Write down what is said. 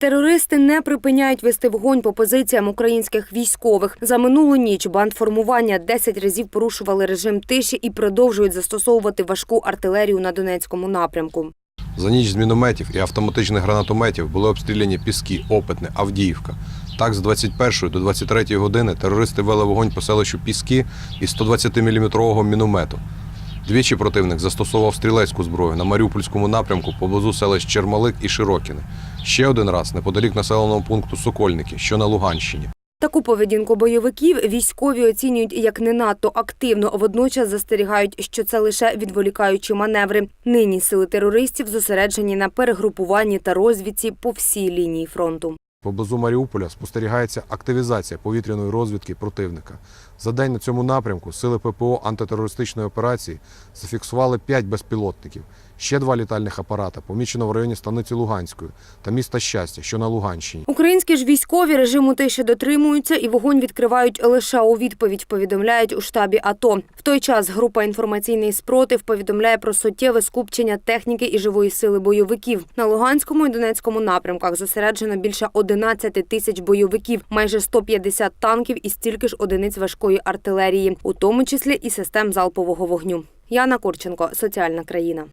Терористи не припиняють вести вогонь по позиціям українських військових. За минулу ніч бандформування 10 разів порушували режим тиші і продовжують застосовувати важку артилерію на Донецькому напрямку. За ніч з мінометів і автоматичних гранатометів були обстріляні Піски, Опитне, Авдіївка. Так, з 21 до 23 години терористи вели вогонь по селищу Піски із 120-мм міномету. Двічі противник застосовував стрілецьку зброю на Маріупольському напрямку поблизу селищ Чермалик і Широкіне. Ще один раз неподалік населеного пункту Сокольники, що на Луганщині. Таку поведінку бойовиків військові оцінюють як не надто активно. Водночас застерігають, що це лише відволікаючі маневри. Нині сили терористів зосереджені на перегрупуванні та розвідці по всій лінії фронту. Поблизу Маріуполя спостерігається активізація повітряної розвідки противника. За день на цьому напрямку сили ППО антитерористичної операції зафіксували 5 безпілотників. Ще два літальних апарата помічено в районі станиці Луганської та міста Щастя, що на Луганщині. Українські ж військові режиму тиші дотримуються і вогонь відкривають лише у відповідь. Повідомляють у штабі АТО. В той час група інформаційний спротив повідомляє про суттєве скупчення техніки і живої сили бойовиків. На Луганському і Донецькому напрямках зосереджено більше 11 тисяч бойовиків, майже 150 танків і стільки ж одиниць важкої артилерії, у тому числі і систем залпового вогню. Яна Курченко, соціальна країна.